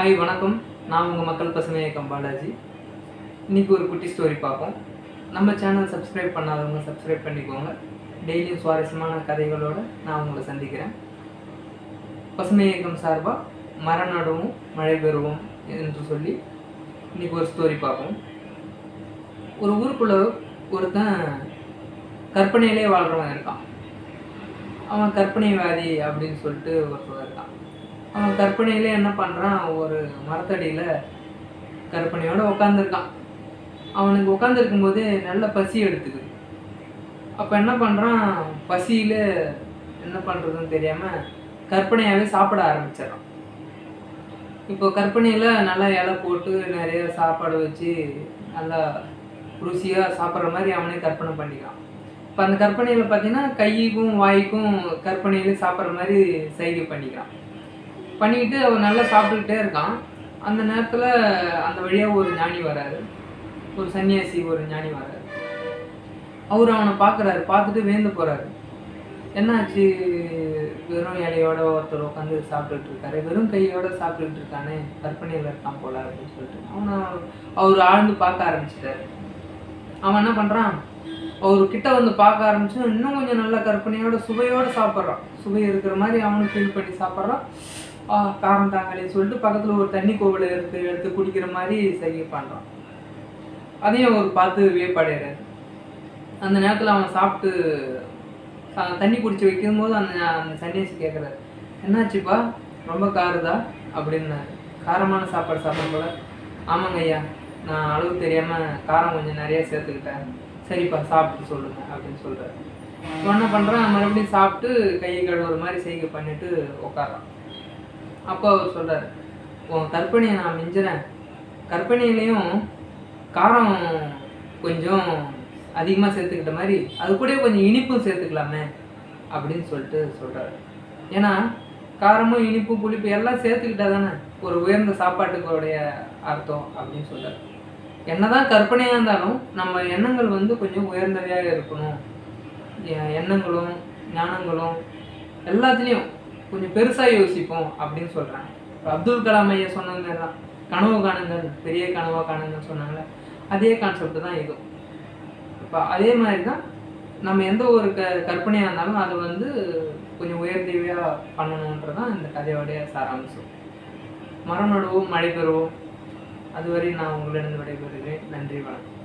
Hi வணக்கம். நான் உங்கள் மக்கள் பசுமை இயக்கம் பாலாஜி இன்றைக்கி ஒரு குட்டி ஸ்டோரி பார்ப்போம். நம்ம சேனல் சப்ஸ்கிரைப் பண்ணாதவங்க சப்ஸ்கிரைப் பண்ணிக்கோங்க. டெய்லியும் சுவாரஸ்யமான கதைகளோடு நான் உங்களை சந்திக்கிறேன். பசுமை இயக்கம் சார்பாக மரம் நடுவோம் மழை பெறுவோம் என்று சொல்லி இன்னைக்கு ஒரு ஸ்டோரி பார்ப்போம். ஒரு ஊருக்குள்ள ஒருத்தன் கற்பனையிலே வாழ்கிறவன் இருக்கான். அவன் கற்பனைவாதி அப்படின்னு சொல்லிட்டு ஒருத்தவன் இருக்கான். அவன் கற்பனையிலே என்ன பண்ணுறான் ஒரு மரத்தடியில் கற்பனையோடு உட்காந்துருக்கான் அவனுக்கு உட்காந்துருக்கும் போது நல்ல பசி எடுத்துக்குது. அப்போ என்ன பண்ணுறான் பசியில் என்ன பண்ணுறதுன்னு தெரியாமல் கற்பனையாகவே சாப்பிட ஆரம்பிச்சிடறான். இப்போ கற்பனையில் நல்லா இலை போட்டு நிறைய சாப்பாடு வச்சு நல்லா ருசியாக சாப்பிட்ற மாதிரி அவனே கற்பனை பண்ணிக்கிறான். இப்போ அந்த கற்பனையில் பார்த்தீங்கன்னா கைக்கும் வாய்க்கும் கற்பனையில் சாப்பிட்ற மாதிரி சைகை பண்ணிக்கிறான். பண்ணிக்கிட்டு அவன் நல்லா சாப்பிட்டுக்கிட்டே இருக்கான். அந்த நேரத்தில் அந்த வழியாக ஒரு ஞானி வராரு. ஒரு சன்னியாசி ஒரு ஞானி வராரு. அவர் அவனை பார்க்குறாரு பார்த்துட்டு வேந்து போகிறாரு என்னாச்சு? வெறும் இலையோட ஒருத்தர் உட்காந்து சாப்பிட்டுட்டு இருக்காரு. வெறும் கையோட சாப்பிட்டுட்டு இருக்கானே. கற்பனையில் இருக்கான் போல அப்படின்னு சொல்லிட்டு. அவனை அவர் ஆழ்ந்து பார்க்க ஆரம்பிச்சிட்டாரு. அவன் என்ன பண்ணுறான் அவர் கிட்ட வந்து பார்க்க ஆரம்பிச்சு இன்னும் கொஞ்சம் நல்ல கற்பனையோட சுவையோடு சாப்பிட்றான். சுவை இருக்கிற மாதிரி அவனும் ஃபீல் பண்ணி சாப்பிட்றான். காரம் தாங்களேன்னு சொல்லிட்டு பக்கத்தில் ஒரு தண்ணி கோவில் எடுத்து எடுத்து குடிக்கிற மாதிரி செய்ய பண்ணுறான் அதையும் அவர் பார்த்து வியப்படைகிறாரு அந்த நேரத்தில் அவன் சாப்பிட்டு சா- தண்ணி குடிச்சு வைக்கும் போது அந்த அந்த சன்னியாசி கேட்குறாரு என்னாச்சுப்பா? ரொம்ப காருதா? அப்படின்னாரு. காரமான சாப்பாடு சாப்பிடும் போல. ஆமாங்க ஐயா. நான் அளவு தெரியாமல் காரம் கொஞ்சம் நிறையா சேர்த்துக்கிட்டேன். சரிப்பா சாப்பிட்டு சொல்லுங்க அப்படின்னு சொல்கிறாரு என்ன பண்ணுறான் மறுபடியும் சாப்பிட்டு கையை கழுவுற மாதிரி செய்கை பண்ணிட்டு உட்காரான் அப்போ அவர் சொல்கிறார் உன் கற்பனையை நான் மிஞ்சுறேன். கற்பனையிலையும் காரம் கொஞ்சம் அதிகமாக சேர்த்துக்கிட்ட மாதிரி அது கூட கொஞ்சம் இனிப்பும் சேர்த்துக்கலாமே அப்படின்னு சொல்லிட்டு சொல்கிறாரு ஏன்னா காரமும் இனிப்பு புளிப்பு எல்லாம் சேர்த்துக்கிட்டா தானே ஒரு உயர்ந்த சாப்பாட்டுக்குடைய அர்த்தம் அப்படின்னு சொல்கிறார் என்னதான் கற்பனையாக இருந்தாலும் நம்ம எண்ணங்கள் வந்து கொஞ்சம் உயர்ந்தவையாக இருக்கணும். எண்ணங்களும் ஞானங்களும் எல்லாத்துலேயும் கொஞ்சம் பெருசாக யோசிப்போம் அப்படின்னு சொல்கிறாங்க அப்துல் கலாம் ஐயா சொன்னது தான் கனவு காணுங்கள் பெரிய கனவாக காணுங்கன்னு சொன்னாங்களே அதே கான்செப்ட் தான் இதுவும் இப்போ அதே மாதிரி தான் நம்ம எந்த ஒரு க கற்பனையாக இருந்தாலும் அதை வந்து கொஞ்சம் உயர்ந்தவையாக பண்ணணுன்றது தான் இந்த கதையோடைய சாராம்சம். மரம் நடுவோம் மழை பெறுவோம் அதுவரை நான் உங்களிடம் விடைபெறுகிறேன். நன்றி வணக்கம்.